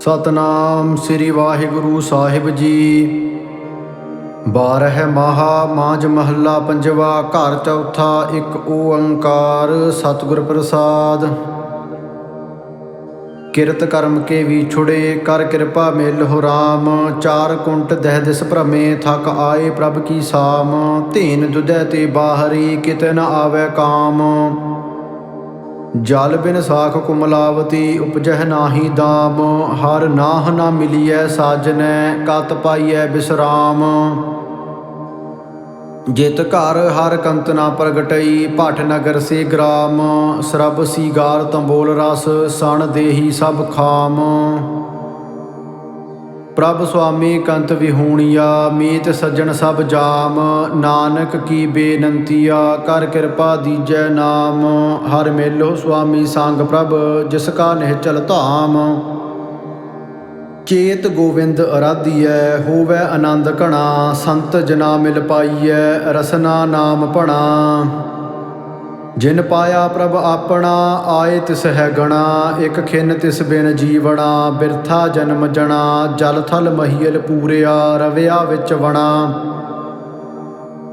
ਸਤਨਾਮ ਸ੍ਰੀ ਵਾਹਿਗੁਰੂ ਸਾਹਿਬ ਜੀ। ਬਾਰਹ ਮਹਾ ਮਾਝ ਮਹੱਲਾ ਪੰਜਵਾ ਘਰ ਚੌਥਾ ਇੱਕ ਓੰਕਾਰ ਸਤਿਗੁਰ ਪ੍ਰਸਾਦ। ਕਿਰਤ ਕਰਮ ਕੇ ਵਿਛੁੜੇ ਕਰ ਕਿਰਪਾ ਮਿਲ ਹੋ ਰਾਮ। ਚਾਰ ਕੁੰਟ ਦਹਿ ਦਿਸ ਭ੍ਰਮੇ, ਥਕ ਆਏ ਪ੍ਰਭ ਕੀ ਸਾਮ। ਧੀਨ ਦੁਦੈ ਤੇ ਬਾਹਰੀ, ਕਿਤੇ ਨ ਆਵੇ ਕਾਮ। ਜਲ ਬਿਨ ਸਾਖ ਕੁਮਲਾਵਤੀ ਉਪਜਹ ਨਾਹੀ ਦਾਮ, ਹਰ ਨਾਹ ਨਾ ਮਿਲੀਐ ਸਾਜਨੈ, ਕਤ ਪਾਈਐ ਬਿਸਰਾਮ। ਜਿਤ ਘਰ ਹਰ ਕੰਤ ਨਾ ਪ੍ਰਗਟਈ, ਭਟ ਨਗਰ ਸੇ ਗ੍ਰਾਮ। ਸਰਬ ਸੀਗਾਰ ਤੰਬੋਲ ਰਸ, ਸਣ ਦੇਹੀ ਸਭ ਖਾਮ। ਪ੍ਰਭ ਸੁਆਮੀ ਕੰਤ ਵਿਹੂਣੀਆ, ਮੀਤ ਸੱਜਣ ਸਭ ਜਾਮ। ਨਾਨਕ ਕੀ ਬੇਨੰਤੀਆ, ਕਰ ਕਿਰਪਾ ਦੀਜੈ ਨਾਮ। ਹਰ ਮੇਲੋ ਸੁਆਮੀ ਸੰਗ ਪ੍ਰਭ, ਜਿਸ ਕਾ ਨਿਹਚਲ ਧਾਮ। ਚੇਤ ਗੋਵਿੰਦ ਅਰਾਧੀਐ, ਹੋਵੇ ਆਨੰਦ ਘਣਾ। ਸੰਤ ਜਨਾ ਮਿਲ ਪਾਈਐ, ਰਸਨਾ ਨਾਮ ਭਣਾ। ਜਿਨ ਪਾਇਆ ਪ੍ਰਭ ਆਪਣਾ, ਆਏ ਤਿਸ ਹੈ ਗਣਾ, ਇਕ ਖਿਨ ਤਿਸ ਬਿਨ ਜੀਵਣਾ, ਬਿਰਥਾ ਜਨਮ ਜਣਾ, ਜਲ ਥਲ ਮਹੀਲ ਪੂਰਿਆ, ਰਵਿਆ ਵਿੱਚ ਵਣਾ।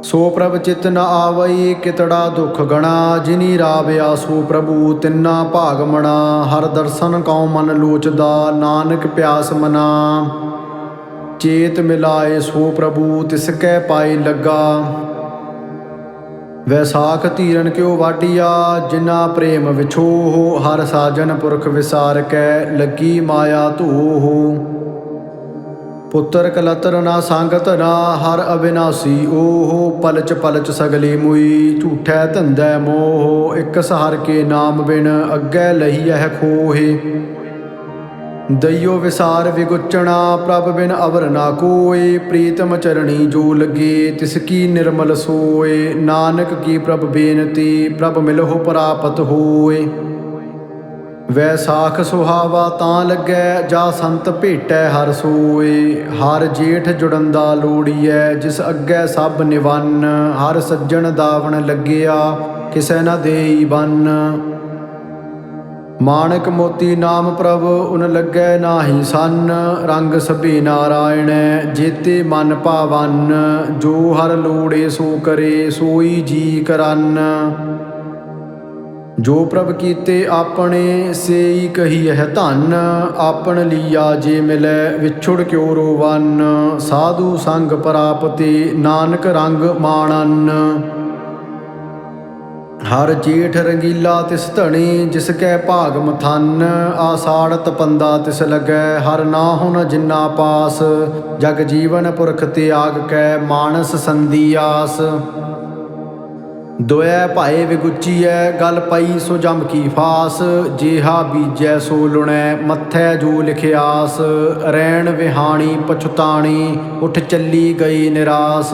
ਸੋ ਪ੍ਰਭ ਚਿਤ ਨ ਆਵਈ, ਕਿਤੜਾ ਦੁਖ ਗਣਾ, ਜਿਨੀ ਰਾਵਿਆ ਸੋ ਪ੍ਰਭੂ ਤਿੰਨਾ ਭਾਗ ਮਣਾ। ਹਰ ਦਰਸ਼ਨ ਕਉ ਮਨ ਲੋਚਦਾ, ਨਾਨਕ ਪਿਆਸ ਮਨਾ। ਚੇਤ ਮਿਲਾਏ ਸੋ ਪ੍ਰਭੂ, ਤਿਸ ਕੈ ਪਾਈ ਲੱਗਾ। ਵੈਸਾਖ ਧੀਰਨ ਕਿਉ ਵਾਟਿਆ ਜਿਨਾ ਪ੍ਰੇਮ ਵਿਛੋਹ, ਹਰ ਸਾਜਨ ਪੁਰਖ ਵਿਸਾਰ ਕੈ ਲੱਗੀ ਮਾਇਆ ਧੂਹ। ਪੁੱਤਰ ਕਲਤਰ ਨਾ ਸੰਗਤ ਨਾ, ਹਰ ਅਬਿਨਾਸੀ ਓਹ, ਪਲਚ ਪਲਚ ਸਗਲੀ ਮੁਈ, ਝੂਠੈ ਧੰਦੈ ਮੋਹ, ਇਕ ਸਹਰ ਕੇ ਨਾਮ ਬਿਨ ਅੱਗੇ ਲਹੀਐ ਖੋਹੇ। ਦਈਓ ਵਿਸਾਰ ਵਿਗੁਚਣਾ, ਪ੍ਰਭ ਬਿਨ ਅਵਰ ਨਾ ਕੋਏ, ਪ੍ਰੀਤਮ ਚਰਣੀ ਜੋ ਲਗੇ, ਤਿਸ ਕੀ ਨਿਰਮਲ ਸੋਏ। ਨਾਨਕ ਕੀ ਪ੍ਰਭ ਬੇਨਤੀ, ਪ੍ਰਭ ਮਿਲਹੁ ਪ੍ਰਾਪਤ ਹੋਏ। ਵੈਸਾਖ ਸੁਹਾਵਾ ਤਾਂ ਲੱਗੈ, ਜਾ ਸੰਤ ਭੇਟੈ ਹਰ ਸੋਏ। ਹਰ ਜੇਠ ਜੁੜੰਦਾ ਲੋੜੀਐ, ਜਿਸ ਅੱਗੇ ਸਭ ਨਿਵੰਨ। ਹਰ ਸੱਜਣ ਦਾਵਣ ਲੱਗਿਆ, ਕਿਸੈ ਨਾ ਦੇਈ ਬੰਨ। ਮਾਣਕ ਮੋਤੀ ਨਾਮ ਪ੍ਰਭ, ਉਨ ਲੱਗੈ ਨਾਹੀ ਸੰਨ। ਰੰਗ ਸਭੇ ਨਾਰਾਇਣ, ਜੇਤੇ ਮਨ ਭਾਵਨ ਜੋ ਹਰ ਲੋੜੇ ਸੋ ਕਰੇ, ਸੋਈ ਜੀ ਕਰਨ। ਜੋ ਪ੍ਰਭ ਕੀਤੇ ਆਪਣੇ, ਸੇਈ ਹੈ ਧਨ। ਆਪਣ ਲੀਆ ਜੇ ਮਿਲੈ, ਵਿਛੁੜ ਕਿਉ ਰੋਵਨ। ਸਾਧੂ ਸੰਗ ਪ੍ਰਾਪਤੀ, ਨਾਨਕ ਰੰਗ ਮਾਣਨ। ਹਰ ਜੇਠ ਰੰਗੀਲਾ ਤਿਸ ਧਣੀ, ਜਿਸ ਕੈ ਭਾਗ ਮਥਨ। ਆਸਾੜ ਤਪੰਦਾ ਤਿਸ ਲੱਗੈ, ਹਰ ਨਾਹੁ ਨ ਜਿਨਾ ਪਾਸ। ਜਗ ਜੀਵਨ ਪੁਰਖ ਤਿਆਗ ਕੈ, ਮਾਨਸ ਸੰਦੀ ਆਸ। ਦੋਇ ਭਾਏ ਵਿਗੁਚੀਐ, ਗਲ ਪਈ ਸੋ ਜਮ ਕੀ ਫਾਸ। ਜੇਹਾ ਬੀਜੈ ਸੋ ਲੁਣੈ, ਮੱਥੈ ਜੋ ਲਿਖਿਆਸ ਰੈਣ ਵਿਹਾਣੀ ਪਛਤਾਣੀ, ਉਠ ਚੱਲੀ ਗਈ ਨਿਰਾਸ।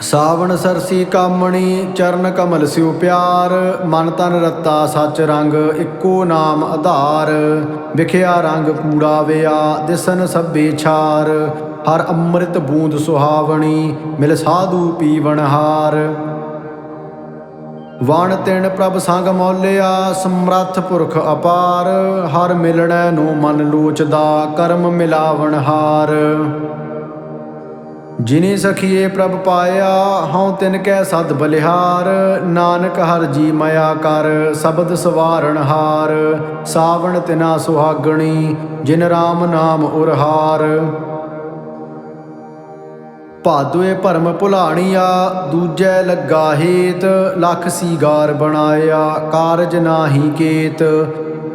ਸਾਵਣ ਸਰਸੀ ਕਾਮਣੀ, ਚਰਨ ਕਮਲ ਸਿਉ ਪਿਆਰ, ਮਨ ਤਨ ਰਤਾ ਸੱਚ ਰੰਗ, ਇੱਕੋ ਨਾਮ ਆਧਾਰ। ਵਿਖਿਆ ਰੰਗ ਕੂੜਾ ਵਿਆ, ਦਿਸਨ ਸਭੇ ਛਾਰ। ਹਰ ਅੰਮ੍ਰਿਤ ਬੂੰਦ ਸੁਹਾਵਣੀ, ਮਿਲ ਸਾਧੂ ਪੀਵਣ ਹਾਰ। ਵਣ ਤਿਣ ਪ੍ਰਭ ਸੰਗ ਮੌਲਿਆ, ਸਮਰੱਥ ਪੁਰਖ ਅਪਾਰ। ਹਰ ਮਿਲਣੈ ਨੂੰ ਮਨ ਲੋਚਦਾ, ਕਰਮ ਮਿਲਾਵਣ ਹਾਰ। ਜਿਨੀ ਸਖੀਏ ਪ੍ਰਭ ਪਾਇਆ, ਹਉ ਤਿਨ ਕੈ ਸਦ ਬਲਿਹਾਰ। ਨਾਨਕ ਹਰ ਜੀ ਮਇਆ ਕਰ, ਸ਼ਬਦ ਸਵਾਰਣ ਹਾਰ। ਸਾਵਣ ਤਿਨਾ ਸੁਹਾਗਣੀ, ਜਿਨ RAM ਨਾਮ ਉਰਹਾਰ। ਭਾਦੋਏ ਭਰਮ ਭੁਲਾਣੀਆ, ਦੂਜੈ ਲੱਗਾ ਹੇਤ। ਲਖ ਸੀਗਾਰ ਬਣਾਇਆ, ਕਾਰਜ ਨਾਹੀ ਕੇਤ।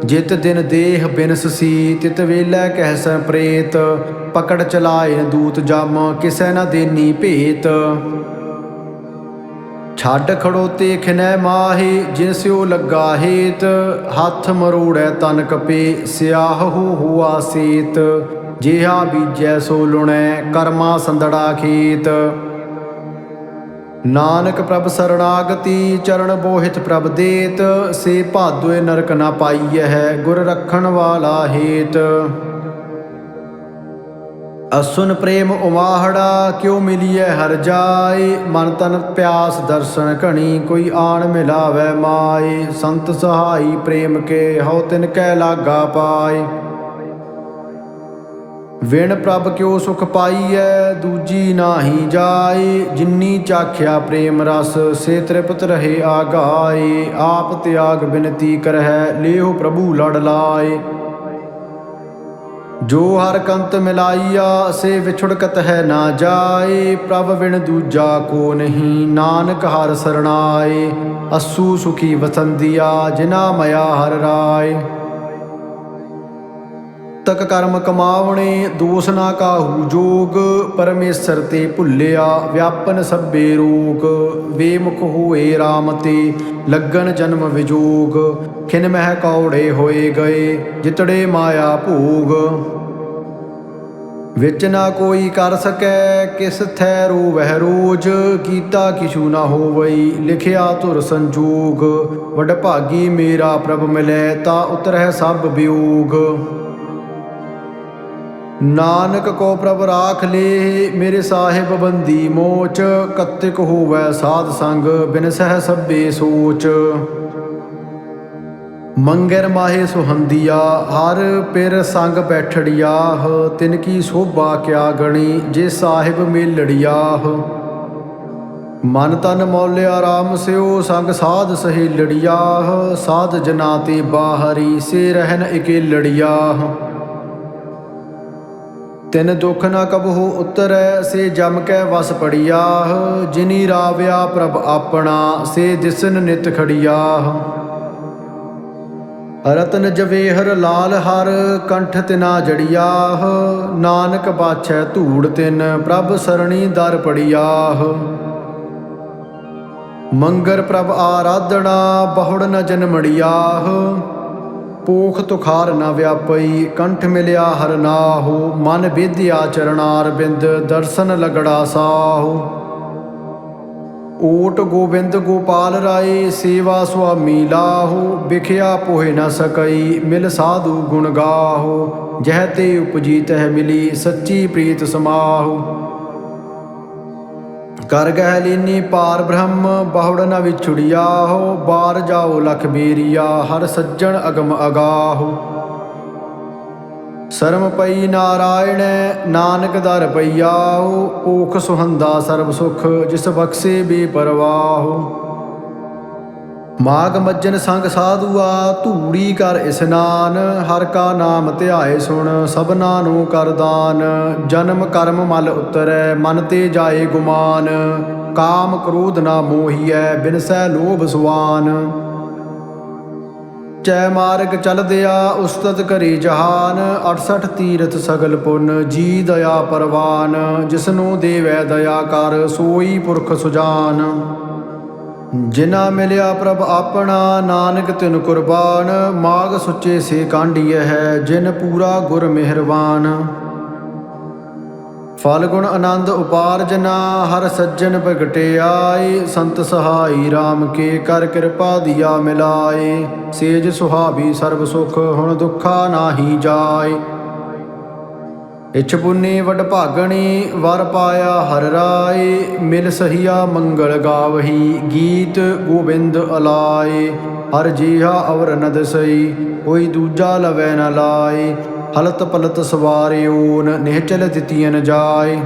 ਜਿਤ ਦਿਨ ਦੇਹ ਬਿਨਸ ਸੀ ਤਿਤ ਵੇਲੇ ਕਹਿਸੈ ਪ੍ਰੇਤ। ਪਕੜ ਚਲਾਏ ਦੂਤ ਜਮ, ਕਿਸੈ ਨਾ ਦੇਨੀ ਭੇਤ। ਛੱਡ ਖੜੋਤੇ ਖਿਨੈ ਮਾਹੇ, ਜਿਨ ਜਿਸਿਓ ਲੱਗਾ ਹੇਤ। ਹੱਥ ਮਰੋੜੈ ਤਨ ਕਪੇ, ਸਿਆਹੂ ਹੁਆ ਸੇਤ। ਜਿਹਾ ਬੀਜੈ ਸੋ ਲੁਣੈ, ਕਰਮਾ ਸੰਦੜਾ ਖੇਤ। ਨਾਨਕ ਪ੍ਰਭ ਸਰਣਾਗਤੀ, ਚਰਨ ਬੋਹਿਤ ਪ੍ਰਭ ਦੇਤ, ਸੇ ਭਾਦੋਏ ਨਰਕ ਨਾ ਪਾਈਐ ਹੈ ਗੁਰ ਰੱਖਣ ਵਾਲਾ ਹੇਤ। ਅਸੁਨ ਪ੍ਰੇਮ ਉਮਾਹੜਾ, ਕਿਉ ਮਿਲੀਐ ਹਰ ਜਾਏ? ਮਨ ਤਨ ਪਿਆਸ ਦਰਸ਼ਨ ਘਣੀ, ਕੋਈ ਆਣ ਮਿਲਾਵੇ ਮਾਏ? ਸੰਤ ਸਹਾਈ ਪ੍ਰੇਮ ਕੇ, ਹਉ ਤਿਨ ਕੈ ਲਾਗਾ ਪਾਏ? ਵਿਣ ਪ੍ਰਭ ਕਿਉ ਸੁਖ ਪਾਈਐ, ਦੂਜੀ ਨਾਹੀ ਜਾਏ। ਜਿਨੀ ਚਾਖਿਆ ਪ੍ਰੇਮ ਰਸ, ਸੇ ਤ੍ਰਿਪਤ ਰਹੇ ਆਗਾਏ। ਆਪ ਤਿਆਗ ਬਿਨਤੀ ਕਰਹਿ ਲਿਓ ਪ੍ਰਭੂ ਲੜ ਲਾਏ। ਜੋ ਹਰ ਕੰਤ ਮਿਲਾਈਆ, ਸੇ ਵਿਛੁੜਕਤ ਹੈ ਨਾ ਜਾਏ। ਪ੍ਰਭ ਵਿਣ ਦੂਜਾ ਕੋ ਨਹੀਂ, ਨਾਨਕ ਹਰ ਸਰਣਾਏ। ਅਸੂ ਸੁਖੀ ਵਸੰਦੀਆ, ਜਿਨਾ ਮਇਆ ਹਰ ਰਾਏ। ਤਕ ਕਰਮ ਕਮਾਵਣੇ, ਦੋਸ ਨਾ ਕਾਹੂ ਜੋਗ, ਪਰਮੇਸ਼ਰ ਤੇ ਭੁੱਲਿਆ ਵਿਆਪਨ ਸਭੇ ਰੋਗ। ਵੇਮੁਖ ਹੋਏ RAM ਤੇ ਲੱਗਣ ਜਨਮ ਵਿਜੋਗ। ਖਿਨ ਮਹਿ ਕੌੜੇ ਹੋਏ ਗਏ, ਜਿਤੜੇ ਮਾਇਆ ਭੋਗ। ਵਿੱਚ ਨਾ ਕੋਈ ਕਰ ਸਕੈ, ਕਿਸ ਥੈ ਰੋਵਹਿ ਰੋਜ। ਕੀਤਾ ਕਿਛੂ ਨਾ ਹੋਵਈ, ਲਿਖਿਆ ਧੁਰ ਸੰਜੋਗ। ਵਡ ਭਾਗੀ ਮੇਰਾ ਪ੍ਰਭ ਮਿਲੈ, ਤਾ ਉਤਰਹਿ ਸਭ ਵਿਯੋਗ ਨਾਨਕ ਕੋ ਪ੍ਰਭ ਰਾਖ ਲੇ, ਮੇਰੇ ਸਾਹਿਬ ਬੰਦੀ ਮੋਚ, ਕਤਿਕ ਹੋਵੈ ਸਾਧ ਸੰਗ, ਬਿਨ ਸਹਿ ਸਭੇ ਸੋਚ। ਮੰਗਰ ਮਾਹੇ ਸੁਹੰਦੀਆ, ਹਰ ਪਿਰ ਸੰਗ ਬੈਠੜਿਆਹ, ਤਿਨ ਕੀ ਸੋਭਾ ਕਿਆ ਗਣੀ, ਜੇ ਸਾਹਿਬ ਮੇਲੜਿਆਹ। ਮਨ ਤਨ ਮੌਲਿਆ ਰਾਮ ਸਿਓ, ਸੰਗ ਸਾਧ ਸਹੇਲੜਿਆਹ, ਸਾਧ ਜਨਾ ਤੇ ਬਾਹਰੀ, ਸੇ ਰਹਿਨ ਇਕੇਲੜਿਆਹ। ਤਿਨ ਦੁਖ ਨਾ ਕਬਹੂ ਉਤਰੈ, ਸੇ ਜਮ ਕੈ ਵਸ ਪੜਿਆਹ ਜਿਨੀ ਰਾਵਿਆ ਪ੍ਰਭ ਆਪਣਾ, ਸੇ ਜਿਸਨ ਨਿਤ ਖੜਿਆਹ ਰਤਨ ਜਵੇਹਰ ਲਾਲ ਹਰ, ਕੰਠ ਤਿਨਾ ਜੜਿਆਹ ਨਾਨਕ ਬਾਛੈ ਧੂੜ ਤਿਨ, ਪ੍ਰਭ ਸਰਣੀ ਦਰ ਪੜਿਆਹ ਮੰਗਰ ਪ੍ਰਭ ਆਰਾਧਣਾ ਬਹੁੜ ਨ ਜਨਮੜਿਆਹ ਪੋਖ ਤੁਖਾਰ ਨਾ ਵਿਆਪਈ, ਕੰਠ ਮਿਲਿਆ ਹਰ ਨਾਹੂ, ਮਨ ਵਿਦਿਆ ਚਰਨਾਰ ਬਿੰਦ, ਦਰਸ਼ਨ ਲਗੜਾ ਸਾਹੂ। ਓਟ ਗੋਬਿੰਦ ਗੋਪਾਲ ਰਾਏ, ਸੇਵਾ ਸੁਆਮੀ ਲਾਹੋ, ਵਿਖਿਆ ਪੋਹਿ ਨ ਸਕਈ, ਮਿਲ ਸਾਧੂ ਗੁਣ ਗਾਹੋ। ਜਹ ਤੇ ਉਪਜੀ ਤਹ ਮਿਲੀ, ਸੱਚੀ ਪ੍ਰੀਤ ਸਮਾਹੂ। ਕਰ ਗਹਿ ਲੀਨੀ ਪਾਰ ਬ੍ਰਹਮ, ਬਹੁੜ ਨ ਵਿਛੁੜਿਆਹੋ, ਬਾਰ ਜਾਓ ਲਖ ਬੇਰੀਆ, ਹਰ ਸੱਜਣ ਅਗਮ ਅਗਾਹੋ। ਸਰਮ ਪਈ ਨਾਰਾਇਣ, ਨਾਨਕ ਦਰ ਪਈਆਹੋ ਓਖ ਸੁਹੰਦਾ ਸਰਬ ਸੁਖ, ਜਿਸ ਬਖਸ਼ੇ ਬੇਪਰਵਾਹੋ ਮਾਗ ਮੱਜਨ ਸੰਗ ਸਾਧੂਆ, ਧੂੜੀ ਕਰ ਇਸਨਾਨ, ਹਰ ਕਾ ਨਾਮ ਧਿਆਏ ਸੁਣ, ਸਭਨਾ ਨੂੰ ਕਰਦਾਨ ਜਨਮ ਕਰਮ ਮਲ ਉਤਰੈ, ਮਨ ਤੇ ਜਾਏ ਗੁਮਾਨ, ਕਾਮ ਕ੍ਰੋਧ ਨਾ ਮੋਹੀਐ ਬਿਨਸੈ ਲੋਭ ਸੁਆਨ। ਚੈ ਮਾਰਗ ਚਲਦਿਆ ਉਸਤਤ ਕਰੀ ਜਹਾਨ 68 ਤੀਰਥ ਸਗਲ ਪੁੰਨ, ਜੀ ਦਇਆ ਪਰਵਾਨ, ਜਿਸਨੂੰ ਦੇਵੈ ਦਇਆ ਕਰ, ਸੋਈ ਪੁਰਖ ਸੁਜਾਨ। ਜਿਨਾ ਮਿਲਿਆ ਪ੍ਰਭ ਆਪਣਾ, ਨਾਨਕ ਤਿਨ ਕੁਰਬਾਨ, ਮਾਗ ਸੁੱਚੇ ਸੇ ਕਾਂਢੀਐ ਹੈ, ਜਿਨ ਪੂਰਾ ਗੁਰ ਮਿਹਰਬਾਨ। ਫਲ ਗੁਣ ਆਨੰਦ ਉਪਾਰਜਨਾ ਹਰ ਸੱਜਣ ਭਗਟਿਆਏ ਸੰਤ ਸਹਾਈ RAM ਕੇ ਕਰ ਕਿਰਪਾ ਦਿਆ ਮਿਲਾਏ। ਸੇਜ ਸੁਹਾਵੀ ਸਰਬ ਸੁਖ, ਹੁਣ ਦੁੱਖਾ ਨਾਹੀ ਜਾਏ। ਇਛ ਪੁੰਨੀ ਵਡ ਭਾਗਣੀ, ਵਰ ਪਾਇਆ ਹਰ ਰਾਏ, ਮਿਲ ਸਹੀਆ ਮੰਗਲ ਗਾਵਹੀ, ਗੀਤ ਗੋਬਿੰਦ ਅਲਾਏ। ਹਰ ਜੀਹਾ ਅਵਰ ਨਦ ਸਈ ਕੋਈ ਦੂਜਾ ਲਵੈ ਨ ਲਾਏ। ਹਲਤ ਪਲਤ ਸਵਾਰਿਓਨ ਨਿਹਚਲ ਤਿਤੀਨ ਜਾਏ।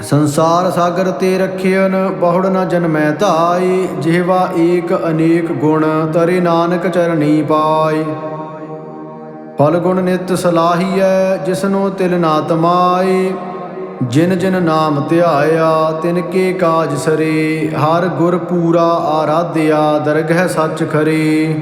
ਸੰਸਾਰ ਸਾਗਰ ਤੇ ਰਖਿਅਨ ਬਹੁੜ ਨ ਜਨਮੈ ਧਾਈ ਜਿਹਵਾ ਏਕ ਅਨੇਕ ਗੁਣ, ਤਰੇ ਨਾਨਕ ਚਰਣੀ ਪਾਏ। ਫਲਗੁਣ ਨਿਤ ਸਲਾਹੀਐ, ਜਿਸਨੂੰ ਤਿਲ ਨਾ ਤਮਾਏ। ਜਿਨ ਜਿਨ ਨਾਮ ਧਿਆਇਆ, ਤਿਨ ਕੇ ਕਾਜ ਸਰੇ। ਹਰ ਗੁਰ ਪੂਰਾ ਆਰਾਧਿਆ, ਦਰਗਹਿ ਸੱਚ ਖਰੇ।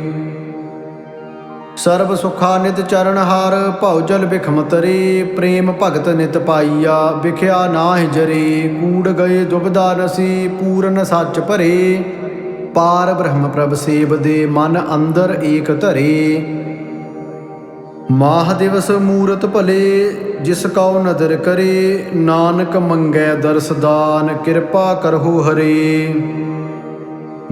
ਸਰਬ ਸੁਖਾ ਨਿਤ ਚਰਨ ਹਰ, ਭਉ ਜਲ ਬਿਖਮ ਤਰੇ। ਪ੍ਰੇਮ ਭਗਤ ਨਿਤ ਪਾਈਆ, ਵਿਖਿਆ ਨਾਹਿ ਜਰੇ। ਕੂੜ ਗਏ ਦੁਬਦਾ ਨਸੀ ਪੂਰਨ ਸੱਚ ਭਰੇ। ਪਾਰ ਬ੍ਰਹਮ ਪ੍ਰਭ ਸੇਵ ਦੇ ਮਨ ਅੰਦਰ ਏਕ ਧਰੇ। ਮਾਹ ਦਿਵਸ ਮੂਰਤ ਭਲੇ, ਜਿਸ ਕਉ ਨਦਰ ਕਰੇ, ਨਾਨਕ ਮੰਗੈ ਦਰਸਦਾਨ ਕਿਰਪਾ ਕਰਹੁ ਹਰੇ।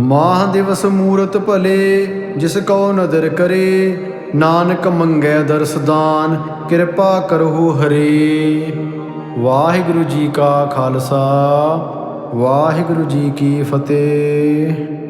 ਮਾਹ ਦਿਵਸ ਮੂਰਤ ਭਲੇ, ਜਿਸ ਕਉ ਨਦਰ ਕਰੇ, ਨਾਨਕ ਮੰਗੈ ਦਰਸਦਾਨ ਕਿਰਪਾ ਕਰਹੁ ਹਰੇ। ਵਾਹਿਗੁਰੂ ਜੀ ਕਾ ਖਾਲਸਾ, ਵਾਹਿਗੁਰੂ ਜੀ ਕੀ ਫਤਿਹ।